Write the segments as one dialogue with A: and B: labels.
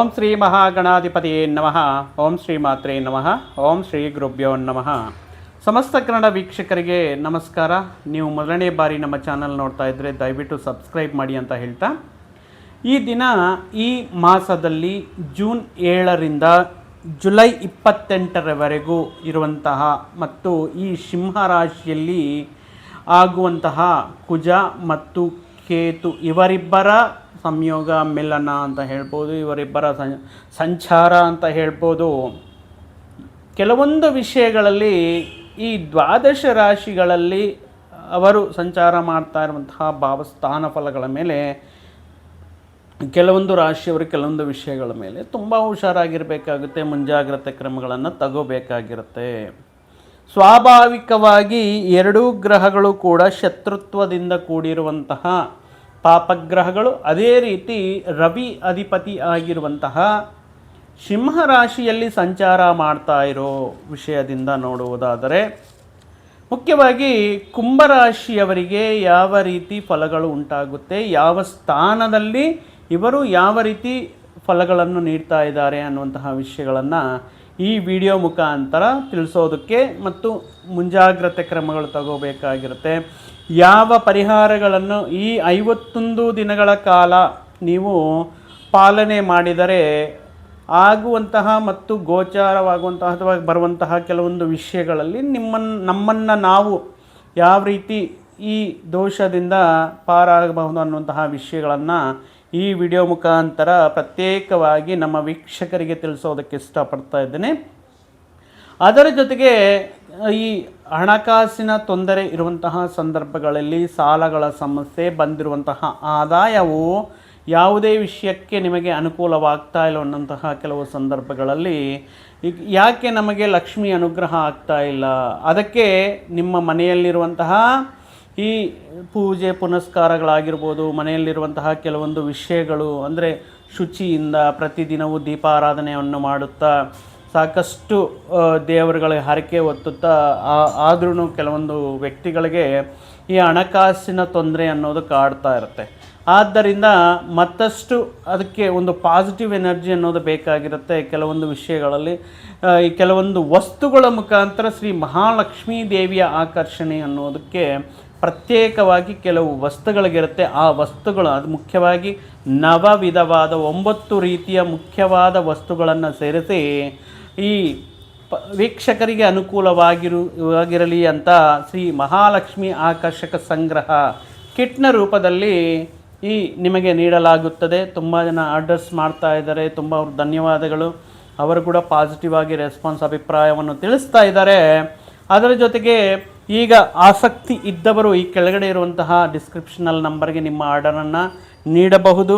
A: ಓಂ ಶ್ರೀ ಮಹಾಗಣಾಧಿಪತಿಯೇ ನಮಃ. ಓಂ ಶ್ರೀ ಮಾತ್ರೇ ನಮಃ. ಓಂ ಶ್ರೀ ಗುರುಭ್ಯೋ ನಮಃ. ಸಮಸ್ತ ಕನ್ನಡ ವೀಕ್ಷಕರಿಗೆ ನಮಸ್ಕಾರ. ನೀವು ಮೊದಲನೇ ಬಾರಿ ನಮ್ಮ ಚಾನಲ್ ನೋಡ್ತಾ ಇದ್ದರೆ ದಯವಿಟ್ಟು ಸಬ್ಸ್ಕ್ರೈಬ್ ಮಾಡಿ ಅಂತ ಹೇಳ್ತಾ. ಈ ದಿನ ಈ ಮಾಸದಲ್ಲಿ ಜೂನ್ ಏಳರಿಂದ ಜುಲೈ ಇಪ್ಪತ್ತೆಂಟರವರೆಗೂ ಇರುವಂತಹ ಮತ್ತು ಈ ಸಿಂಹ ರಾಶಿಯಲ್ಲಿ ಆಗುವಂತಹ ಕುಜ ಮತ್ತು ಕೇತು ಇವರಿಬ್ಬರ ಸಂಯೋಗ, ಮಿಲನ ಅಂತ ಹೇಳ್ಬೋದು, ಇವರಿಬ್ಬರ ಸಂಚಾರ ಅಂತ ಹೇಳ್ಬೋದು. ಕೆಲವೊಂದು ವಿಷಯಗಳಲ್ಲಿ ಈ ದ್ವಾದಶ ರಾಶಿಗಳಲ್ಲಿ ಅವರು ಸಂಚಾರ ಮಾಡ್ತಾ ಇರುವಂತಹ ಭಾವಸ್ಥಾನ ಫಲಗಳ ಮೇಲೆ, ಕೆಲವೊಂದು ರಾಶಿಯವರು ಕೆಲವೊಂದು ವಿಷಯಗಳ ಮೇಲೆ ತುಂಬ ಹುಷಾರಾಗಿರಬೇಕಾಗುತ್ತೆ, ಮುಂಜಾಗ್ರತೆ ಕ್ರಮಗಳನ್ನು ತಗೋಬೇಕಾಗಿರುತ್ತೆ. ಸ್ವಾಭಾವಿಕವಾಗಿ ಎರಡೂ ಗ್ರಹಗಳು ಕೂಡ ಶತ್ರುತ್ವದಿಂದ ಕೂಡಿರುವಂತಹ ಪಾಪಗ್ರಹಗಳು ಅದೇ ರೀತಿ ರವಿ ಅಧಿಪತಿ ಆಗಿರುವಂತಹ ಸಿಂಹ ರಾಶಿಯಲ್ಲಿ ಸಂಚಾರ ಮಾಡ್ತಾ ಇರೋ ವಿಷಯದಿಂದ ನೋಡುವುದಾದರೆ, ಮುಖ್ಯವಾಗಿ ಕುಂಭರಾಶಿಯವರಿಗೆ ಯಾವ ರೀತಿ ಫಲಗಳು ಉಂಟಾಗುತ್ತೆ, ಯಾವ ಸ್ಥಾನದಲ್ಲಿ ಇವರು ಯಾವ ರೀತಿ ಫಲಗಳನ್ನು ನೀಡ್ತಾ ಇದ್ದಾರೆ ಅನ್ನುವಂತಹ ವಿಷಯಗಳನ್ನು ಈ ವಿಡಿಯೋ ಮುಖಾಂತರ ತಿಳಿಸೋದಕ್ಕೆ ಮತ್ತು ಮುಂಜಾಗ್ರತೆ ಕ್ರಮಗಳು ತಗೋಬೇಕಾಗಿರುತ್ತೆ. ಯಾವ ಪರಿಹಾರಗಳನ್ನು ಈ ಐವತ್ತೊಂದು ದಿನಗಳ ಕಾಲ ನೀವು ಪಾಲನೆ ಮಾಡಿದರೆ ಆಗುವಂತಹ ಮತ್ತು ಗೋಚಾರವಾಗುವಂತಹ ಅಥವಾ ಬರುವಂತಹ ಕೆಲವೊಂದು ವಿಷಯಗಳಲ್ಲಿ ನಿಮ್ಮನ್ನು ನಮ್ಮನ್ನು ನಾವು ಯಾವ ರೀತಿ ಈ ದೋಷದಿಂದ ಪಾರಾಗಬಹುದು ಅನ್ನುವಂತಹ ವಿಷಯಗಳನ್ನು ಈ ವಿಡಿಯೋ ಮುಖಾಂತರ ಪ್ರತ್ಯೇಕವಾಗಿ ನಮ್ಮ ವೀಕ್ಷಕರಿಗೆ ತಿಳಿಸೋದಕ್ಕೆ ಇಷ್ಟಪಡ್ತಾ ಇದ್ದೇನೆ. ಅದರ ಜೊತೆಗೆ ಈ ಹಣಕಾಸಿನ ತೊಂದರೆ ಇರುವಂತಹ ಸಂದರ್ಭಗಳಲ್ಲಿ ಸಾಲಗಳ ಸಮಸ್ಯೆ ಬಂದಿರುವಂತಹ ಆದಾಯವು ಯಾವುದೇ ವಿಷಯಕ್ಕೆ ನಿಮಗೆ ಅನುಕೂಲವಾಗ್ತಾ ಇಲ್ಲ ಅನ್ನೋಂತಹ ಕೆಲವು ಸಂದರ್ಭಗಳಲ್ಲಿ ಯಾಕೆ ನಮಗೆ ಲಕ್ಷ್ಮಿ ಅನುಗ್ರಹ ಆಗ್ತಾ ಇಲ್ಲ? ಅದಕ್ಕೆ ನಿಮ್ಮ ಮನೆಯಲ್ಲಿರುವಂತಹ ಈ ಪೂಜೆ ಪುನಸ್ಕಾರಗಳಾಗಿರ್ಬೋದು, ಮನೆಯಲ್ಲಿರುವಂತಹ ಕೆಲವೊಂದು ವಿಷಯಗಳು ಅಂದರೆ ಶುಚಿಯಿಂದ ಪ್ರತಿದಿನವೂ ದೀಪಾರಾಧನೆಯನ್ನು ಮಾಡುತ್ತಾ ಸಾಕಷ್ಟು ದೇವರುಗಳಿಗೆ ಹರಕೆ ಒತ್ತುತ್ತಾ ಆದ್ರೂ ಕೆಲವೊಂದು ವ್ಯಕ್ತಿಗಳಿಗೆ ಈ ಹಣಕಾಸಿನ ತೊಂದರೆ ಅನ್ನೋದು ಕಾಡ್ತಾ ಇರುತ್ತೆ. ಆದ್ದರಿಂದ ಮತ್ತಷ್ಟು ಅದಕ್ಕೆ ಒಂದು ಪಾಸಿಟಿವ್ ಎನರ್ಜಿ ಅನ್ನೋದು ಬೇಕಾಗಿರುತ್ತೆ ಕೆಲವೊಂದು ವಿಷಯಗಳಲ್ಲಿ. ಈ ಕೆಲವೊಂದು ವಸ್ತುಗಳ ಮುಖಾಂತರ ಶ್ರೀ ಮಹಾಲಕ್ಷ್ಮೀ ದೇವಿಯ ಆಕರ್ಷಣೆ ಅನ್ನೋದಕ್ಕೆ ಪ್ರತ್ಯೇಕವಾಗಿ ಕೆಲವು ವಸ್ತುಗಳಿಗಿರುತ್ತೆ ಆ ವಸ್ತುಗಳು ಅದು ಮುಖ್ಯವಾಗಿ ನವ ವಿಧವಾದ ಒಂಬತ್ತು ರೀತಿಯ ಮುಖ್ಯವಾದ ವಸ್ತುಗಳನ್ನು ಸೇರಿಸಿ ಈ ಪ, ವೀಕ್ಷಕರಿಗೆ ಅನುಕೂಲವಾಗಿರು ವಾಗಿರಲಿ ಅಂತ ಶ್ರೀ ಮಹಾಲಕ್ಷ್ಮಿ ಆಕರ್ಷಕ ಸಂಗ್ರಹ ಕಿಟ್ನ ರೂಪದಲ್ಲಿ ಈ ನಿಮಗೆ ನೀಡಲಾಗುತ್ತದೆ. ತುಂಬ ಜನ ಆರ್ಡರ್ಸ್ ಮಾಡ್ತಾ ಇದ್ದಾರೆ. ತುಂಬ ಅವ್ರ ಧನ್ಯವಾದಗಳು. ಅವರು ಕೂಡ ಪಾಸಿಟಿವ್ ಆಗಿ ರೆಸ್ಪಾನ್ಸ್ ಅಭಿಪ್ರಾಯವನ್ನು ತಿಳಿಸ್ತಾ ಇದ್ದಾರೆ. ಅದರ ಜೊತೆಗೆ ಈಗ ಆಸಕ್ತಿ ಇದ್ದವರು ಈ ಕೆಳಗಡೆ ಇರುವಂತಹ ಡಿಸ್ಕ್ರಿಪ್ಷನಲ್ ನಂಬರ್ಗೆ ನಿಮ್ಮ ಆರ್ಡರನ್ನು ನೀಡಬಹುದು.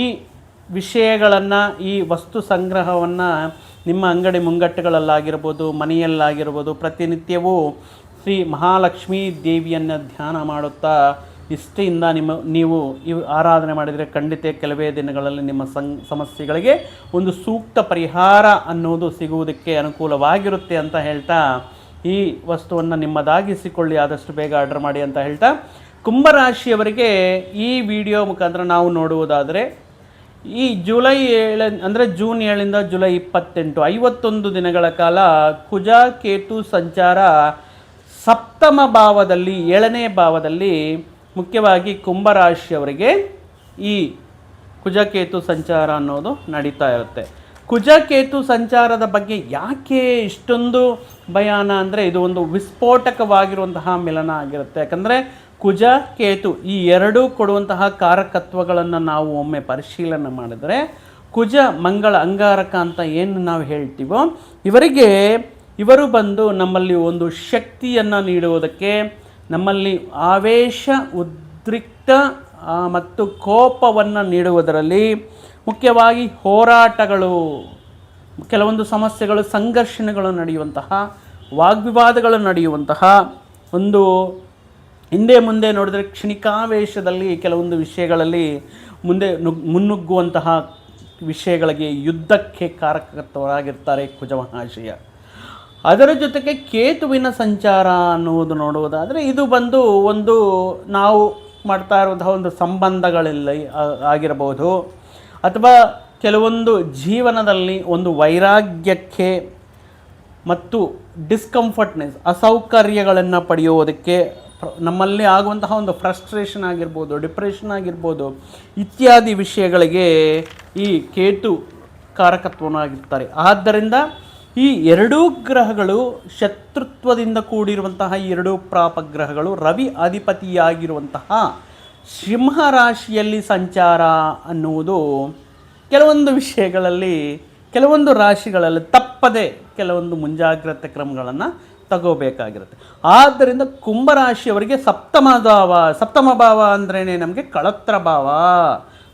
A: ಈ ವಿಷಯಗಳನ್ನು, ಈ ವಸ್ತು ಸಂಗ್ರಹವನ್ನು ನಿಮ್ಮ ಅಂಗಡಿ ಮುಂಗಟ್ಟುಗಳಲ್ಲಾಗಿರ್ಬೋದು, ಮನೆಯಲ್ಲಾಗಿರ್ಬೋದು, ಪ್ರತಿನಿತ್ಯವೂ ಶ್ರೀ ಮಹಾಲಕ್ಷ್ಮೀ ದೇವಿಯನ್ನು ಧ್ಯಾನ ಮಾಡುತ್ತಾ ನಿಷ್ಠೆಯಿಂದ ನಿಮ್ಮ, ನೀವು ಇವು ಆರಾಧನೆ ಮಾಡಿದರೆ ಖಂಡಿತ ಕೆಲವೇ ದಿನಗಳಲ್ಲಿ ನಿಮ್ಮ ಸಂ, ಸಮಸ್ಯೆಗಳಿಗೆ ಒಂದು ಸೂಕ್ತ ಪರಿಹಾರ ಅನ್ನೋದು ಸಿಗುವುದಕ್ಕೆ ಅನುಕೂಲವಾಗಿರುತ್ತೆ ಅಂತ ಹೇಳ್ತಾ ಈ ವಸ್ತುವನ್ನು ನಿಮ್ಮದಾಗಿಸಿಕೊಳ್ಳಿ, ಆದಷ್ಟು ಬೇಗ ಆರ್ಡರ್ ಮಾಡಿ ಅಂತ ಹೇಳ್ತಾ ಕುಂಭರಾಶಿಯವರಿಗೆ ಈ ವಿಡಿಯೋ ಮುಖಾಂತರ ನಾವು ನೋಡುವುದಾದರೆ ಈ ಜುಲೈ ಏಳ, ಅಂದರೆ ಜೂನ್ ಏಳಿಂದ ಜುಲೈ ಇಪ್ಪತ್ತೆಂಟು, ಐವತ್ತೊಂದು ದಿನಗಳ ಕಾಲ ಕುಜ ಕೇತು ಸಂಚಾರ ಸಪ್ತಮ ಭಾವದಲ್ಲಿ, ಏಳನೇ ಭಾವದಲ್ಲಿ ಮುಖ್ಯವಾಗಿ ಕುಂಭರಾಶಿಯವರಿಗೆ ಈ ಕುಜಕೇತು ಸಂಚಾರ ಅನ್ನೋದು ನಡೀತಾ ಇರುತ್ತೆ. ಕುಜಕೇತು ಸಂಚಾರದ ಬಗ್ಗೆ ಯಾಕೆ ಇಷ್ಟೊಂದು ಭಯಾನ ಅಂದರೆ ಇದು ಒಂದು ವಿಸ್ಫೋಟಕವಾಗಿರುವಂತಹ ಮಿಲನ ಆಗಿರುತ್ತೆ. ಯಾಕಂದರೆ ಕುಜ ಕೇತು ಈ ಎರಡೂ ಕೊಡುವಂತಹ ಕಾರಕತ್ವಗಳನ್ನು ನಾವು ಒಮ್ಮೆ ಪರಿಶೀಲನೆ ಮಾಡಿದರೆ ಕುಜ ಮಂಗಳ ಅಂಗಾರಕ ಅಂತ ಏನು ನಾವು ಹೇಳ್ತೀವೋ, ಇವರಿಗೆ ಇವರು ಬಂದು ನಮ್ಮಲ್ಲಿ ಒಂದು ಶಕ್ತಿಯನ್ನು ನೀಡುವುದಕ್ಕೆ ನಮ್ಮಲ್ಲಿ ಆವೇಶ, ಉದ್ರಿಕ್ತ ಮತ್ತು ಕೋಪವನ್ನು ನೀಡುವುದರಲ್ಲಿ ಮುಖ್ಯವಾಗಿ ಹೋರಾಟಗಳು. ಕೆಲವೊಂದು ಸಮಸ್ಯೆಗಳು ಸಂಘರ್ಷಣೆಗಳು ನಡೆಯುವಂತಹ, ವಾಗ್ವಿವಾದಗಳು ನಡೆಯುವಂತಹ ಒಂದು ಹಿಂದೆ ಮುಂದೆ ನೋಡಿದರೆ ಕ್ಷಣಿಕಾವೇಶದಲ್ಲಿ ಕೆಲವೊಂದು ವಿಷಯಗಳಲ್ಲಿ ಮುಂದೆ ನುಗ್, ಮುನ್ನುಗ್ಗುವಂತಹ ವಿಷಯಗಳಿಗೆ ಯುದ್ಧಕ್ಕೆ ಕಾರಕತ್ವರಾಗಿರ್ತಾರೆ ಕುಜಮಹಾಶಯ ಅದರ ಜೊತೆಗೆ ಕೇತುವಿನ ಸಂಚಾರ ಅನ್ನುವುದು ನೋಡುವುದಾದರೆ ಇದು ಬಂದು ಒಂದು ನಾವು ಮಾಡ್ತಾ ಇರುವಂತಹ ಒಂದು ಸಂಬಂಧಗಳಲ್ಲಿ ಆಗಿರಬಹುದು. ಅಥವಾ ಕೆಲವೊಂದು ಜೀವನದಲ್ಲಿ ಒಂದು ವೈರಾಗ್ಯಕ್ಕೆ ಮತ್ತು ಡಿಸ್ಕಂಫರ್ಟ್ನೆಸ್ ಅಸೌಕರ್ಯಗಳನ್ನು ಪಡೆಯುವುದಕ್ಕೆ ನಮ್ಮಲ್ಲಿ ಆಗುವಂತಹ ಒಂದು ಫ್ರಸ್ಟ್ರೇಷನ್ ಆಗಿರ್ಬೋದು ಡಿಪ್ರೆಷನ್ ಆಗಿರ್ಬೋದು ಇತ್ಯಾದಿ ವಿಷಯಗಳಿಗೆ ಈ ಕೇತು ಕಾರಕತ್ವನಾಗಿರ್ತಾರೆ ಆದ್ದರಿಂದ ಈ ಎರಡೂ ಗ್ರಹಗಳು ಶತ್ರುತ್ವದಿಂದ ಕೂಡಿರುವಂತಹ ಎರಡೂ ಪ್ರಾಪಗ್ರಹಗಳು ರವಿ ಅಧಿಪತಿಯಾಗಿರುವಂತಹ ಸಿಂಹ ರಾಶಿಯಲ್ಲಿ ಸಂಚಾರ ಅನ್ನುವುದು ಕೆಲವೊಂದು ವಿಷಯಗಳಲ್ಲಿ, ಕೆಲವೊಂದು ರಾಶಿಗಳಲ್ಲಿ ತಪ್ಪದೆ ಕೆಲವೊಂದು ಮುಂಜಾಗ್ರತೆ ಕ್ರಮಗಳನ್ನು ತಗೋಬೇಕಾಗಿರುತ್ತೆ. ಆದ್ದರಿಂದ ಕುಂಭರಾಶಿಯವರಿಗೆ ಸಪ್ತಮ ಭಾವ ಸಪ್ತಮ ಭಾವ ಅಂದ್ರೇ ನಮಗೆ ಕಳತ್ರ ಭಾವ.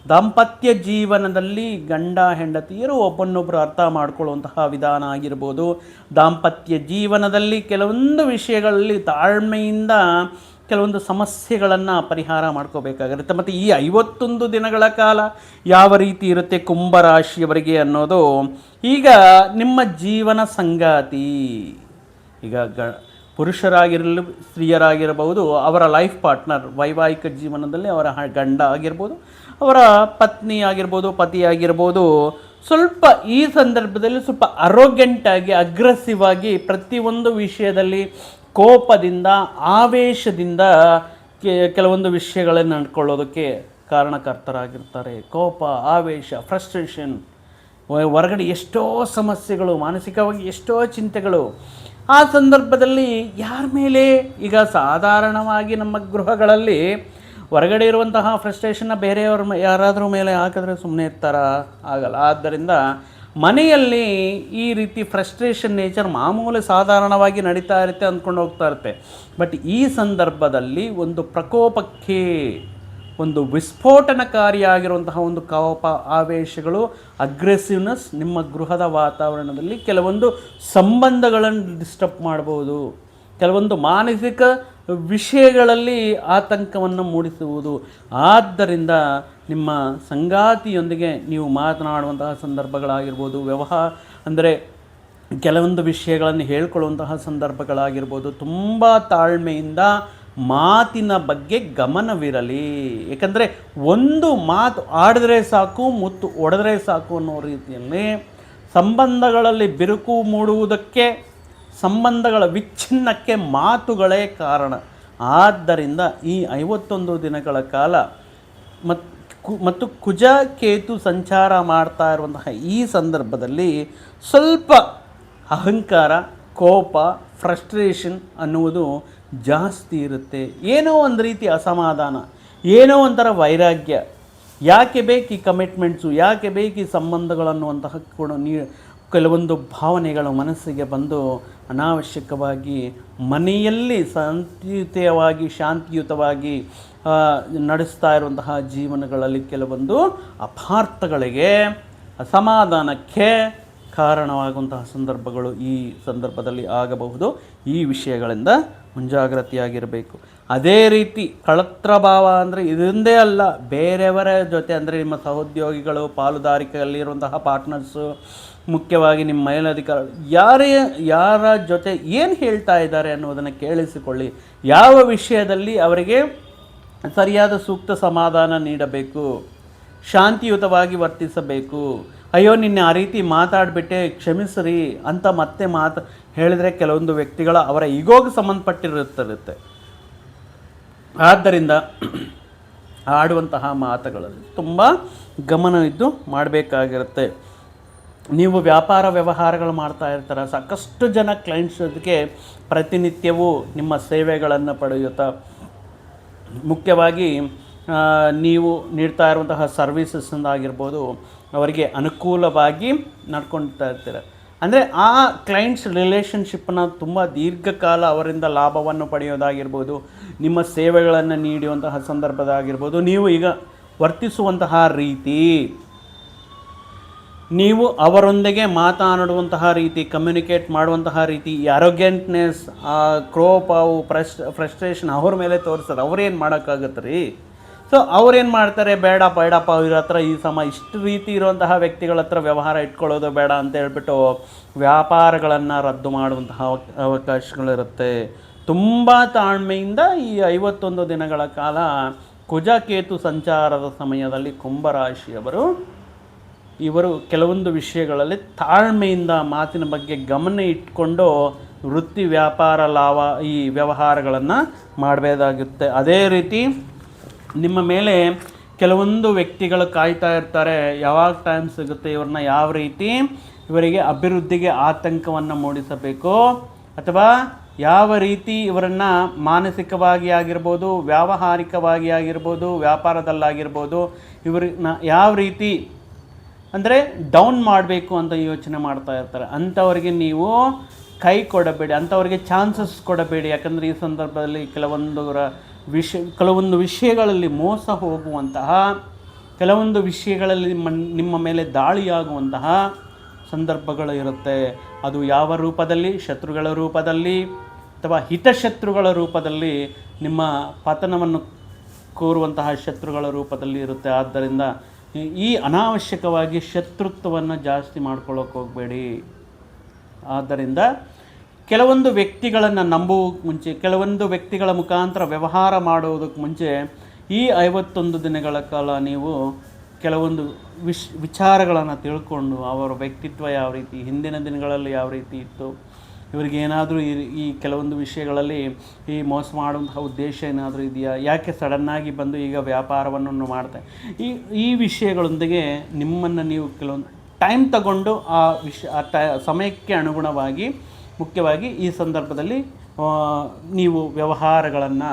A: ದಾಂಪತ್ಯ ಜೀವನದಲ್ಲಿ ಗಂಡ, ಹೆಂಡತಿಯರು ಒಬ್ಬನೊಬ್ಬರು ಅರ್ಥ ಮಾಡ್ಕೊಳ್ಳುವಂತಹ ವಿಧಾನ ಆಗಿರ್ಬೋದು. ದಾಂಪತ್ಯ ಜೀವನದಲ್ಲಿ ಕೆಲವೊಂದು ವಿಷಯಗಳಲ್ಲಿ ತಾಳ್ಮೆಯಿಂದ ಕೆಲವೊಂದು ಸಮಸ್ಯೆಗಳನ್ನು ಪರಿಹಾರ ಮಾಡ್ಕೋಬೇಕಾಗಿರುತ್ತೆ ಮತ್ತು ಈ ಐವತ್ತೊಂದು ದಿನಗಳ ಕಾಲ ಯಾವ ರೀತಿ ಇರುತ್ತೆ ಕುಂಭರಾಶಿಯವರಿಗೆ ಅನ್ನೋದು, ಈಗ ನಿಮ್ಮ ಜೀವನ ಸಂಗಾತಿ, ಈಗ ಗ, ಪುರುಷರಾಗಿರಲಿ, ಸ್ತ್ರೀಯರಾಗಿರಬಹುದು, ಅವರ ಲೈಫ್ ಪಾರ್ಟ್ನರ್ ವೈವಾಹಿಕ ಜೀವನದಲ್ಲಿ ಅವರ ಗಂಡ ಆಗಿರ್ಬೋದು, ಅವರ ಪತ್ನಿ ಆಗಿರ್ಬೋದು, ಪತಿ ಆಗಿರ್ಬೋದು, ಸ್ವಲ್ಪ ಈ ಸಂದರ್ಭದಲ್ಲಿ ಸ್ವಲ್ಪ ಅರೋಗ್ಯಂಟಾಗಿ ಅಗ್ರೆಸಿವ್ ಆಗಿ ಪ್ರತಿಯೊಂದು ವಿಷಯದಲ್ಲಿ ಕೋಪದಿಂದ, ಆವೇಶದಿಂದ ಕೆಲವೊಂದು ವಿಷಯಗಳನ್ನು ನಡ್ಕೊಳ್ಳೋದಕ್ಕೆ ಕಾರಣಕರ್ತರಾಗಿರ್ತಾರೆ. ಕೋಪ, ಆವೇಶ ಫ್ರಸ್ಟ್ರೇಷನ್ ಹೊರಗಡೆ ಎಷ್ಟೋ ಸಮಸ್ಯೆಗಳು, ಮಾನಸಿಕವಾಗಿ ಎಷ್ಟೋ ಚಿಂತೆಗಳು. ಆ ಸಂದರ್ಭದಲ್ಲಿ ಯಾರ ಮೇಲೆ ಈಗ ಸಾಧಾರಣವಾಗಿ ನಮ್ಮ ಗೃಹಗಳಲ್ಲಿ ಹೊರಗಡೆ ಇರುವಂತಹ ಫ್ರಸ್ಟ್ರೇಷನ್ನ ಬೇರೆಯವ್ರ ಯಾರಾದರೂ ಮೇಲೆ ಹಾಕಿದ್ರೆ ಸುಮ್ಮನೆ ಇರ್ತಾರ? ಆಗಲ್ಲ. ಆದ್ದರಿಂದ ಮನೆಯಲ್ಲಿ ಈ ರೀತಿ ಫ್ರಸ್ಟ್ರೇಷನ್ ನೇಚರ್ ಮಾಮೂಲಿ ಸಾಧಾರಣವಾಗಿ ನಡೀತಾ ಇರುತ್ತೆ ಅಂದ್ಕೊಂಡು ಹೋಗ್ತಾ ಇರುತ್ತೆ. ಬಟ್ ಈ ಸಂದರ್ಭದಲ್ಲಿ ಒಂದು ಪ್ರಕೋಪಕ್ಕೆ, ಒಂದು ವಿಸ್ಫೋಟನಕಾರಿಯಾಗಿರುವಂತಹ ಒಂದು ಕೋಪ, ಆವೇಶಗಳು ಅಗ್ರೆಸಿವ್ನೆಸ್ ನಿಮ್ಮ ಗೃಹದ ವಾತಾವರಣದಲ್ಲಿ ಕೆಲವೊಂದು ಸಂಬಂಧಗಳನ್ನು ಡಿಸ್ಟರ್ಬ್ ಮಾಡ್ಬೋದು ಕೆಲವೊಂದು ಮಾನಸಿಕ ವಿಷಯಗಳಲ್ಲಿ ಆತಂಕವನ್ನು ಮೂಡಿಸುವುದು. ಆದ್ದರಿಂದ ನಿಮ್ಮ ಸಂಗಾತಿಯೊಂದಿಗೆ ನೀವು ಮಾತನಾಡುವಂತಹ ಸಂದರ್ಭಗಳಾಗಿರ್ಬೋದು, ವ್ಯವಹಾರ ಅಂದರೆ ಕೆಲವೊಂದು ವಿಷಯಗಳನ್ನು ಹೇಳ್ಕೊಳ್ಳುವಂತಹ ಸಂದರ್ಭಗಳಾಗಿರ್ಬೋದು, ತುಂಬ ತಾಳ್ಮೆಯಿಂದ ಮಾತಿನ ಬಗ್ಗೆ ಗಮನವಿರಲಿ. ಏಕೆಂದರೆ ಒಂದು ಮಾತು ಆಡಿದ್ರೆ ಸಾಕು, ಮುತ್ತು ಒಡೆದ್ರೆ ಸಾಕು ಅನ್ನೋ ರೀತಿಯಲ್ಲಿ ಸಂಬಂಧಗಳಲ್ಲಿ ಬಿರುಕು ಮೂಡುವುದಕ್ಕೆ ಸಂಬಂಧಗಳ ವಿಚ್ಛಿನ್ನಕ್ಕೆ ಮಾತುಗಳೇ ಕಾರಣ. ಆದ್ದರಿಂದ ಈ ಐವತ್ತೊಂದು ದಿನಗಳ ಕಾಲ ಮತ್ ಕು- ಮತ್ತು ಕುಜ ಕೇತು ಸಂಚಾರ ಮಾಡ್ತಾ ಇರುವಂತಹ ಈ ಸಂದರ್ಭದಲ್ಲಿ ಸ್ವಲ್ಪ ಅಹಂಕಾರ, ಕೋಪ, ಫ್ರಸ್ಟ್ರೇಷನ್ ಅನ್ನುವುದು ಜಾಸ್ತಿ ಇರುತ್ತೆ. ಏನೋ ಒಂದು ರೀತಿ ಅಸಮಾಧಾನ, ಏನೋ ಒಂಥರ ವೈರಾಗ್ಯ. ಯಾಕೆ ಬೇಕು ಈ ಕಮಿಟ್ಮೆಂಟ್ಸು, ಯಾಕೆ ಬೇಕು ಈ ಸಂಬಂಧಗಳನ್ನುವಂತಹ ಕೂಡ ನೀ ಕೆಲವೊಂದು ಭಾವನೆಗಳು ಮನಸ್ಸಿಗೆ ಬಂದು ಅನಾವಶ್ಯಕವಾಗಿ ಮನೆಯಲ್ಲಿ ಶಾಂತಿಯುತವಾಗಿ ಶಾಂತಿಯುತವಾಗಿ ನಡೆಸ್ತಾ ಇರುವಂತಹ ಜೀವನಗಳಲ್ಲಿ ಕೆಲವೊಂದು ಅಪಾರ್ಥಗಳಿಗೆ ಅಸಮಾಧಾನಕ್ಕೆ ಕಾರಣವಾಗುವಂತಹ ಸಂದರ್ಭಗಳು ಈ ಸಂದರ್ಭದಲ್ಲಿ ಆಗಬಹುದು. ಈ ವಿಷಯಗಳಿಂದ ಮುಂಜಾಗ್ರತೆಯಾಗಿರಬೇಕು. ಅದೇ ರೀತಿ ಕಳತ್ರ ಭಾವ ಅಂದರೆ ಇದೊಂದೇ ಅಲ್ಲ, ಬೇರೆಯವರ ಜೊತೆ ಅಂದರೆ ನಿಮ್ಮ ಸಹೋದ್ಯೋಗಿಗಳು, ಪಾಲುದಾರಿಕೆಯಲ್ಲಿರುವಂತಹ ಪಾರ್ಟ್ನರ್ಸು ಮುಖ್ಯವಾಗಿ ನಿಮ್ಮ ಮೇಲಧಿಕಾರ ಯಾರೇ, ಯಾರ ಜೊತೆ ಏನು ಹೇಳ್ತಾ ಇದ್ದಾರೆ ಅನ್ನೋದನ್ನು ಕೇಳಿಸಿಕೊಳ್ಳಿ. ಯಾವ ವಿಷಯದಲ್ಲಿ ಅವರಿಗೆ ಸರಿಯಾದ ಸೂಕ್ತ ಸಮಾಧಾನ ನೀಡಬೇಕು, ಶಾಂತಿಯುತವಾಗಿ ವರ್ತಿಸಬೇಕು. ಅಯ್ಯೋ, ನಿನ್ನೆ ಆ ರೀತಿ ಮಾತಾಡಿಬಿಟ್ಟೆ, ಕ್ಷಮಿಸ್ರಿ ಅಂತ ಮತ್ತೆ ಮಾತು, ಹೇಳಿದರೆ ಕೆಲವೊಂದು ವ್ಯಕ್ತಿಗಳ ಅವರ ಈಗೋಗೆ ಸಂಬಂಧಪಟ್ಟಿರುತ್ತಿರುತ್ತೆ. ಆದ್ದರಿಂದ ಆಡುವಂತಹ ಮಾತುಗಳಲ್ಲಿ ತುಂಬ ಗಮನವಿದ್ದು ಮಾಡಬೇಕಾಗಿರುತ್ತೆ. ನೀವು ವ್ಯಾಪಾರ ವ್ಯವಹಾರಗಳು ಮಾಡ್ತಾ ಇರ್ತಾರೆ, ಸಾಕಷ್ಟು ಜನ ಕ್ಲೈಂಟ್ಸ್ ಜೊತೆಗೆ ಪ್ರತಿನಿತ್ಯವೂ ನಿಮ್ಮ ಸೇವೆಗಳನ್ನು ಪಡೆಯುತ್ತಾ? ಮುಖ್ಯವಾಗಿ ನೀವು ನೀಡ್ತಾ ಇರುವಂತಹ ಸರ್ವೀಸಸ್ಸಿಂದ ಆಗಿರ್ಬೋದು, ಅವರಿಗೆ ಅನುಕೂಲವಾಗಿ ನಡ್ಕೊಳ್ತಾ ಇರ್ತೀರ. ಅಂದರೆ ಆ ಕ್ಲೈಂಟ್ಸ್ ರಿಲೇಷನ್ಶಿಪ್ಪನ್ನು ತುಂಬ ದೀರ್ಘಕಾಲ ಅವರಿಂದ ಲಾಭವನ್ನು ಪಡೆಯೋದಾಗಿರ್ಬೋದು, ನಿಮ್ಮ ಸೇವೆಗಳನ್ನು ನೀಡುವಂತಹ ಸಂದರ್ಭದಾಗಿರ್ಬೋದು, ನೀವು ಈಗ ವರ್ತಿಸುವಂತಹ ರೀತಿ ನೀವು ಅವರೊಂದಿಗೆ ಮಾತನಾಡುವಂತಹ ರೀತಿ ಕಮ್ಯುನಿಕೇಟ್ ಮಾಡುವಂತಹ ರೀತಿ, ಈ ಅರೋಗ್ಯಂಟ್ನೆಸ್ ಆ ಕ್ರೋಪವು ಫ್ರಸ್ಟ್ ಫ್ರಸ್ಟ್ರೇಷನ್ ಅವ್ರ ಮೇಲೆ ತೋರಿಸ್ತಾರೆ ಅವ್ರೇನು ಮಾಡೋಕ್ಕಾಗತ್ತೆ ರೀ ಸೊ ಅವ್ರೇನು ಮಾಡ್ತಾರೆ? ಬೇಡ, ಬೇಡಪ್ಪ ಇವ್ರ ಹತ್ರ ಈ ಸಮ ಇಷ್ಟು ರೀತಿ ಇರುವಂತಹ ವ್ಯಕ್ತಿಗಳ ಹತ್ರ ವ್ಯವಹಾರ ಇಟ್ಕೊಳ್ಳೋದು ಬೇಡ ಅಂತ ಹೇಳ್ಬಿಟ್ಟು ವ್ಯಾಪಾರಗಳನ್ನು ರದ್ದು ಮಾಡುವಂತಹ ಅವಕ್- ಅವಕಾಶಗಳಿರುತ್ತೆ. ತುಂಬ ತಾಳ್ಮೆಯಿಂದ ಈ ಐವತ್ತೊಂದು ದಿನಗಳ ಕಾಲ ಕುಜಕೇತು ಸಂಚಾರದ ಸಮಯದಲ್ಲಿ ಕುಂಭರಾಶಿಯವರು ಇವರು ಕೆಲವೊಂದು ವಿಷಯಗಳಲ್ಲಿ ತಾಳ್ಮೆಯಿಂದ ಮಾತಿನ ಬಗ್ಗೆ ಗಮನ ಇಟ್ಕೊಂಡು ವೃತ್ತಿ ವ್ಯಾಪಾರ ಲಾಭ ಈ ವ್ಯವಹಾರಗಳನ್ನು ಮಾಡಬೇಕಾಗುತ್ತೆ. ಅದೇ ರೀತಿ ನಿಮ್ಮ ಮೇಲೆ ಕೆಲವೊಂದು ವ್ಯಕ್ತಿಗಳು ಕಾಯ್ತಾ ಇರ್ತಾರೆ, ಯಾವಾಗ ಟೈಮ್ ಸಿಗುತ್ತೆ ಇವ್ರನ್ನ ಯಾವ ರೀತಿ ಇವರಿಗೆ ಅಭಿವೃದ್ಧಿಗೆ ಆತಂಕವನ್ನು ಮೂಡಿಸಬೇಕು, ಅಥವಾ ಯಾವ ರೀತಿ ಇವರನ್ನು ಮಾನಸಿಕವಾಗಿ ಆಗಿರ್ಬೋದು, ವ್ಯಾವಹಾರಿಕವಾಗಿ ಆಗಿರ್ಬೋದು, ವ್ಯಾಪಾರದಲ್ಲಾಗಿರ್ಬೋದು, ಇವ್ರನ್ನ ಯಾವ ರೀತಿ ಅಂದರೆ ಡೌನ್ ಮಾಡಬೇಕು ಅಂತ ಯೋಚನೆ ಮಾಡ್ತಾ ಇರ್ತಾರೆ. ಅಂಥವ್ರಿಗೆ ನೀವು ಕೈ ಕೊಡಬೇಡಿ, ಅಂಥವ್ರಿಗೆ ಚಾನ್ಸಸ್ ಕೊಡಬೇಡಿ. ಯಾಕಂದರೆ ಈ ಸಂದರ್ಭದಲ್ಲಿ ಕೆಲವೊಂದು ರ- ವಿಷ, ಕೆಲವೊಂದು ವಿಷಯಗಳಲ್ಲಿ ಮೋಸ ಹೋಗುವಂತಹ, ಕೆಲವೊಂದು ವಿಷಯಗಳಲ್ಲಿ ನಿಮ್ಮ ಮೇಲೆ ದಾಳಿಯಾಗುವಂತಹ ಸಂದರ್ಭಗಳು ಇರುತ್ತೆ. ಅದು ಯಾವ ರೂಪದಲ್ಲಿ? ಶತ್ರುಗಳ ರೂಪದಲ್ಲಿ ಅಥವಾ ಹಿತಶತ್ರುಗಳ ರೂಪದಲ್ಲಿ ನಿಮ್ಮ ಪತನವನ್ನು ಕೋರುವಂತಹ ಶತ್ರುಗಳ ರೂಪದಲ್ಲಿ ಇರುತ್ತೆ. ಆದ್ದರಿಂದ ಈ- ಅನಾವಶ್ಯಕವಾಗಿ ಶತ್ರುತ್ವವನ್ನು ಜಾಸ್ತಿ ಮಾಡ್ಕೊಳ್ಳೋಕೆ ಹೋಗಬೇಡಿ. ಆದ್ದರಿಂದ ಕೆಲವೊಂದು ವ್ಯಕ್ತಿಗಳನ್ನು ನಂಬುವುದಕ್ಕೆ ಮುಂಚೆ, ಕೆಲವೊಂದು ವ್ಯಕ್ತಿಗಳ ಮುಖಾಂತರ ವ್ಯವಹಾರ ಮಾಡುವುದಕ್ಕೆ ಮುಂಚೆ ಈ ಐವತ್ತೊಂದು ದಿನಗಳ ಕಾಲ ನೀವು ಕೆಲವೊಂದು ವಿಶ್ ವಿಚಾರಗಳನ್ನು ತಿಳ್ಕೊಂಡು, ಅವರ ವ್ಯಕ್ತಿತ್ವ ಯಾವ ರೀತಿ, ಹಿಂದಿನ ದಿನಗಳಲ್ಲಿ ಯಾವ ರೀತಿ ಇತ್ತು ಇವರಿಗೆ ಏನಾದರೂ ಈ ಈ ಕೆಲವೊಂದು ವಿಷಯಗಳಲ್ಲಿ ಈ ಮೋಸ ಮಾಡುವಂತಹ ಉದ್ದೇಶ ಏನಾದರೂ ಇದೆಯಾ? ಯಾಕೆ ಸಡನ್ನಾಗಿ ಬಂದು ಈಗ ವ್ಯಾಪಾರವನ್ನು ಮಾಡ್ತಾ ಈ ಈ ವಿಷಯಗಳೊಂದಿಗೆ ನಿಮ್ಮನ್ನು ನೀವು ಕೆಲವೊಂದು ಟೈಮ್ ತಗೊಂಡು ಆ ವಿಷ, ಆ ಟೈ ಸಮಯಕ್ಕೆ ಅನುಗುಣವಾಗಿ ಮುಖ್ಯವಾಗಿ ಈ ಸಂದರ್ಭದಲ್ಲಿ ನೀವು ವ್ಯವಹಾರಗಳನ್ನು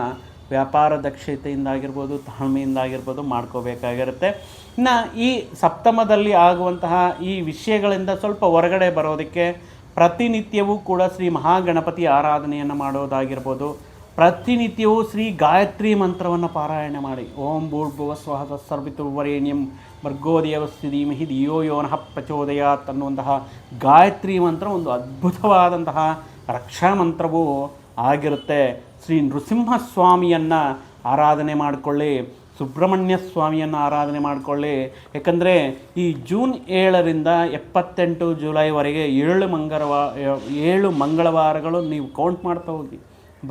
A: ವ್ಯಾಪಾರ ದಕ್ಷತೆಯಿಂದ ಆಗಿರ್ಬೋದು, ತಾಳ್ಮೆಯಿಂದ ಆಗಿರ್ಬೋದು ಮಾಡ್ಕೋಬೇಕಾಗಿರುತ್ತೆ. ಇನ್ನು ಈ ಸಪ್ತಮದಲ್ಲಿ ಆಗುವಂತಹ ಈ ವಿಷಯಗಳಿಂದ ಸ್ವಲ್ಪ ಹೊರಗಡೆ ಬರೋದಕ್ಕೆ ಪ್ರತಿನಿತ್ಯವೂ ಕೂಡ ಶ್ರೀ ಮಹಾಗಣಪತಿ ಆರಾಧನೆಯನ್ನು ಮಾಡೋದಾಗಿರ್ಬೋದು. ಪ್ರತಿನಿತ್ಯವೂ ಶ್ರೀ ಗಾಯತ್ರಿ ಮಂತ್ರವನ್ನು ಪಾರಾಯಣ ಮಾಡಿ. ಓಂ ಭೂರ್ಭುವ ಸ್ವಹ ಸರ್ವಿತುರ್ವರೇಣ್ಯಂ ಭರ್ಗೋದೇವಸ್ತಿ ಧೀಮಹಿ ಧಿಯೋ ಯೋನಃ ಪ್ರಚೋದಯಾತ್ ಅನ್ನುವಂತಹ ಗಾಯತ್ರಿ ಮಂತ್ರ ಒಂದು ಅದ್ಭುತವಾದಂತಹ ರಕ್ಷಾ ಮಂತ್ರವೂ ಆಗಿರುತ್ತೆ. ಶ್ರೀ ನೃಸಿಂಹಸ್ವಾಮಿಯನ್ನು ಆರಾಧನೆ ಮಾಡಿಕೊಳ್ಳಿ. ಸುಬ್ರಹ್ಮಣ್ಯ ಸ್ವಾಮಿಯನ್ನು ಆರಾಧನೆ ಮಾಡಿಕೊಳ್ಳಿ. ಯಾಕಂದರೆ ಈ ಜೂನ್ ಏಳರಿಂದ ಎಪ್ಪತ್ತೆಂಟು ಜುಲೈವರೆಗೆ ಏಳು ಮಂಗಳವಾ, ಏಳು ಮಂಗಳವಾರಗಳು ನೀವು ಕೌಂಟ್ ಮಾಡ್ತಾ ಹೋಗಿ,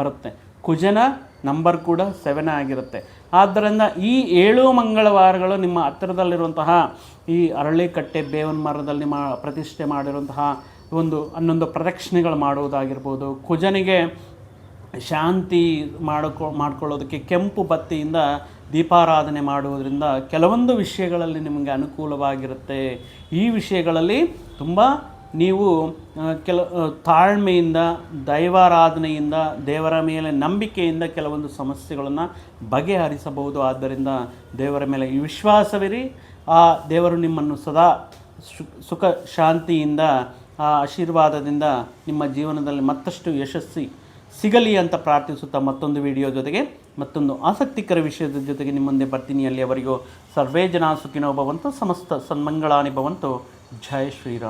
A: ಬರುತ್ತೆ. ಕುಜನ ನಂಬರ್ ಕೂಡ ಸೆವೆನ್ ಆಗಿರುತ್ತೆ. ಆದ್ದರಿಂದ ಈ ಏಳು ಮಂಗಳವಾರಗಳು ನಿಮ್ಮ ಹತ್ತಿರದಲ್ಲಿರುವಂತಹ ಈ ಅರಳಿಕಟ್ಟೆ ಬೇವನ್ ಮರದಲ್ಲಿ ಮಾ, ಪ್ರತಿಷ್ಠೆ ಮಾಡಿರುವಂತಹ ಒಂದು ಹನ್ನೊಂದು ಪ್ರದಕ್ಷಿಣೆಗಳು ಮಾಡುವುದಾಗಿರ್ಬೋದು. ಕುಜನಿಗೆ ಶಾಂತಿ ಮಾಡಿಕೊ, ಮಾಡ್ಕೊಳ್ಳೋದಕ್ಕೆ ಕೆಂಪು ಬತ್ತಿಯಿಂದ ದೀಪಾರಾಧನೆ ಮಾಡುವುದರಿಂದ ಕೆಲವೊಂದು ವಿಷಯಗಳಲ್ಲಿ ನಿಮಗೆ ಅನುಕೂಲವಾಗಿರುತ್ತೆ. ಈ ವಿಷಯಗಳಲ್ಲಿ ತುಂಬ ನೀವು ಕೆಲ ತಾಳ್ಮೆಯಿಂದ, ದೈವಾರಾಧನೆಯಿಂದ, ದೇವರ ಮೇಲೆ ನಂಬಿಕೆಯಿಂದ ಕೆಲವೊಂದು ಸಮಸ್ಯೆಗಳನ್ನು ಬಗೆಹರಿಸಬಹುದು. ಆದ್ದರಿಂದ ದೇವರ ಮೇಲೆ ಈ ವಿಶ್ವಾಸವಿರಿ. ಆ ದೇವರು ನಿಮ್ಮನ್ನು ಸದಾ ಸುಖ, ಶಾಂತಿಯಿಂದ, ಆ ಆಶೀರ್ವಾದದಿಂದ ನಿಮ್ಮ ಜೀವನದಲ್ಲಿ ಮತ್ತಷ್ಟು ಯಶಸ್ಸಿ ಸಿಗಲಿ ಅಂತ ಪ್ರಾರ್ಥಿಸುತ್ತಾ ಮತ್ತೊಂದು ವಿಡಿಯೋ ಜೊತೆಗೆ, ಮತ್ತೊಂದು ಆಸಕ್ತಿಕರ ವಿಷಯದ ಜೊತೆಗೆ ನಿಮ್ಮ ಮುಂದೆ ಬರ್ತೀನಿ. ಅಲ್ಲಿಯವರೆಗೂ ಸರ್ವೇ ಜನ ಸುಖಿನೋ ಭವಂತು, ಸಮಸ್ತ ಸನ್ಮಂಗಳಾನಿ ಭವಂತು. ಜಯ ಶ್ರೀರಾಮ್.